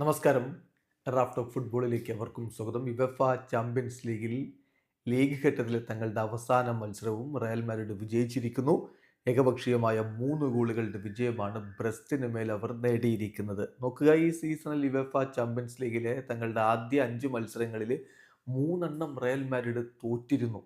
നമസ്കാരം. Raft of ഫുട്ബോളിലേക്ക് അവർക്കും സ്വാഗതം. യുവഫ ചാമ്പ്യൻസ് ലീഗിൽ ലീഗ് ഘട്ടത്തിലെ തങ്ങളുടെ അവസാന മത്സരവും റയൽ മാരിഡ് വിജയിച്ചിരിക്കുന്നു. ഏകപക്ഷീയമായ മൂന്ന് ഗോളുകളുടെ വിജയമാണ് ബ്രസ്റ്റിന് മേൽ അവർ നേടിയിരിക്കുന്നത്. നോക്കുക ഈ സീസണിൽ യുവഫ ചാമ്പ്യൻസ് ലീഗിലെ തങ്ങളുടെ ആദ്യ അഞ്ച് മത്സരങ്ങളിൽ മൂന്നെണ്ണം റയൽ മാരിഡ് തോറ്റിരുന്നു.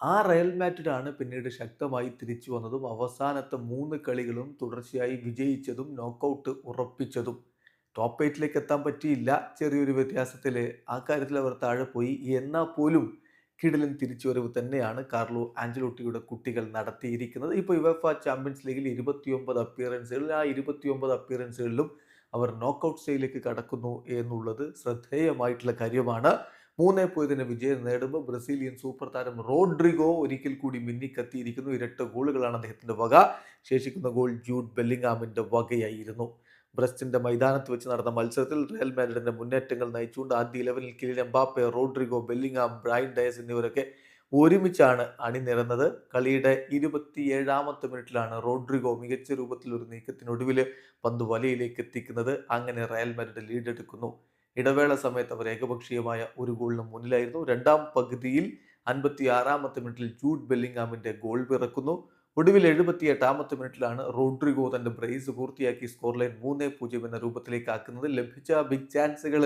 ആ റയൽ മാറ്റിഡാണ് പിന്നീട് ശക്തമായി തിരിച്ചു വന്നതും അവസാനത്തെ മൂന്ന് കളികളും തുടർച്ചയായി വിജയിച്ചതും നോക്കൗട്ട് ഉറപ്പിച്ചതും. ടോപ്പ് എയ്റ്റിലേക്ക് എത്താൻ പറ്റിയില്ല. ചെറിയൊരു വ്യത്യാസത്തിൽ ആ കാര്യത്തിൽ അവർ താഴെ പോയി. എന്നാൽ പോലും കിടലൻ തിരിച്ചുവരവ് തന്നെയാണ് കാർലോ ആഞ്ചലോട്ടിയുടെ കുട്ടികൾ നടത്തിയിരിക്കുന്നത്. ഇപ്പോൾ യുവഫ ചാമ്പ്യൻസ് ലീഗിൽ ഇരുപത്തിയൊമ്പത് അപ്പിയറൻസുകളിൽ ആ ഇരുപത്തിയൊമ്പത് അപ്പിയറൻസുകളിലും അവർ നോക്കൗട്ട് സ്റ്റേജിലേക്ക് കടക്കുന്നു എന്നുള്ളത് ശ്രദ്ധേയമായിട്ടുള്ള കാര്യമാണ്. മൂന്നേ പോയതിന് വിജയം നേടുമ്പോൾ ബ്രസീലിയൻ സൂപ്പർ താരം റോഡ്രിഗോ ഒരിക്കൽ കൂടി മിന്നിക്കത്തിയിരിക്കുന്നു. ഇരട്ട ഗോളുകളാണ് അദ്ദേഹത്തിന്റെ വക. ശേഷിക്കുന്ന ഗോൾ ജൂഡ് ബെല്ലിംഗാമിന്റെ വകയായിരുന്നു. ബ്രസ്റ്റിന്റെ മൈതാനത്ത് വെച്ച് നടന്ന മത്സരത്തിൽ റയൽ മാഡ്രിഡിന്റെ മുന്നേറ്റങ്ങൾ നയിച്ചുകൊണ്ട് ആദ്യ ഇലവനിൽ Kylian Mbappe Rodrygo Bellingham Brahim Diaz എന്നിവരൊക്കെ ഒരുമിച്ചാണ് അണിനിരന്നത് കളിയുടെ ഇരുപത്തിയേഴാമത്തെ മിനിറ്റിലാണ് റോഡ്രിഗോ മികച്ച രൂപത്തിൽ ഒരു നീക്കത്തിനൊടുവിൽ പന്ത് വലയിലേക്ക് എത്തിക്കുന്നത്. അങ്ങനെ റയൽ മാഡ്രിഡ് ലീഡ് എടുക്കുന്നു ഇടവേള സമയത്ത് അവർ ഏകപക്ഷീയമായ ഒരു ഗോളിന് മുന്നിലായിരുന്നു. രണ്ടാം പകുതിയിൽ അൻപത്തി ആറാമത്തെ മിനിറ്റിൽ ജൂഡ് ബെല്ലിംഗാമിന്റെ ഗോൾ പിറക്കുന്നു ഒടുവിൽ എഴുപത്തി എട്ടാമത്തെ മിനിറ്റിലാണ് റോഡ്രിഗോ തന്റെ ബ്രേസ് പൂർത്തിയാക്കി സ്കോർ ലൈൻ മൂന്നേ പൂജ്യം എന്ന രൂപത്തിലേക്ക് ആക്കുന്നത്. ലഭിച്ച ബിഗ് ചാൻസുകൾ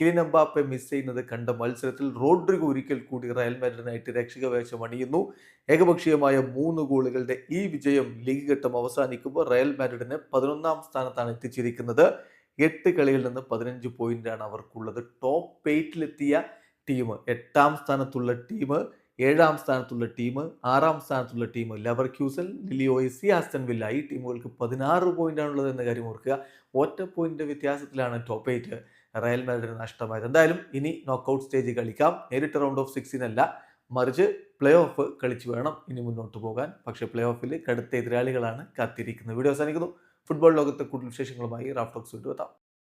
കിലിൻ എംബാപ്പെ മിസ് ചെയ്യുന്നത് കണ്ട മത്സരത്തിൽ റോഡ്രിഗോ ഒരിക്കൽ കൂടി റയൽ മാഡ്രിഡിനായിട്ട് രക്ഷക വേഷം അണിയുന്നു. ഏകപക്ഷീയമായ മൂന്ന് ഗോളുകളുടെ ഈ വിജയം ലീഗ് ഘട്ടം അവസാനിക്കുമ്പോൾ റയൽ മാഡ്രിഡിന് പതിനൊന്നാം സ്ഥാനത്താണ് എത്തിച്ചിരിക്കുന്നത്. എട്ട് കളിയിൽ നിന്ന് പതിനഞ്ച് പോയിന്റാണ് അവർക്കുള്ളത്. ടോപ്പ് എയ്റ്റിലെത്തിയ ടീം എട്ടാം സ്ഥാനത്തുള്ള ടീം ഏഴാം സ്ഥാനത്തുള്ള ടീം ആറാം സ്ഥാനത്തുള്ള ടീം ലെവർ ക്യൂസൽ ലിലിയോയ്സി ആസ്റ്റൻ വില്ല ഈ ടീമുകൾക്ക് പതിനാറ് പോയിന്റാണുള്ളത് എന്ന കാര്യം ഓർക്കുക. ഒറ്റ പോയിന്റ് വ്യത്യാസത്തിലാണ് ടോപ്പ് എയ്റ്റ് റയൽ മാഡ്രിഡ് നഷ്ടമായത്. എന്തായാലും ഇനി നോക്കൗട്ട് സ്റ്റേജ് കളിക്കാം. നേരിട്ട് റൗണ്ട് ഓഫ് സിക്സിനല്ല മറിച്ച് പ്ലേ ഓഫ് കളിച്ച് വേണം ഇനി മുന്നോട്ട് പോകാൻ. പക്ഷേ പ്ലേ ഓഫിൽ കടുത്ത എതിരാളികളാണ് കാത്തിരിക്കുന്നത്. വീഡിയോ അവസാനിക്കുന്നു. ഫുട്ബോൾ ലോകത്തെ കൂടുതൽ വിശേഷങ്ങളുമായി റാഫ്റ്റോക്സ് വീണ്ടും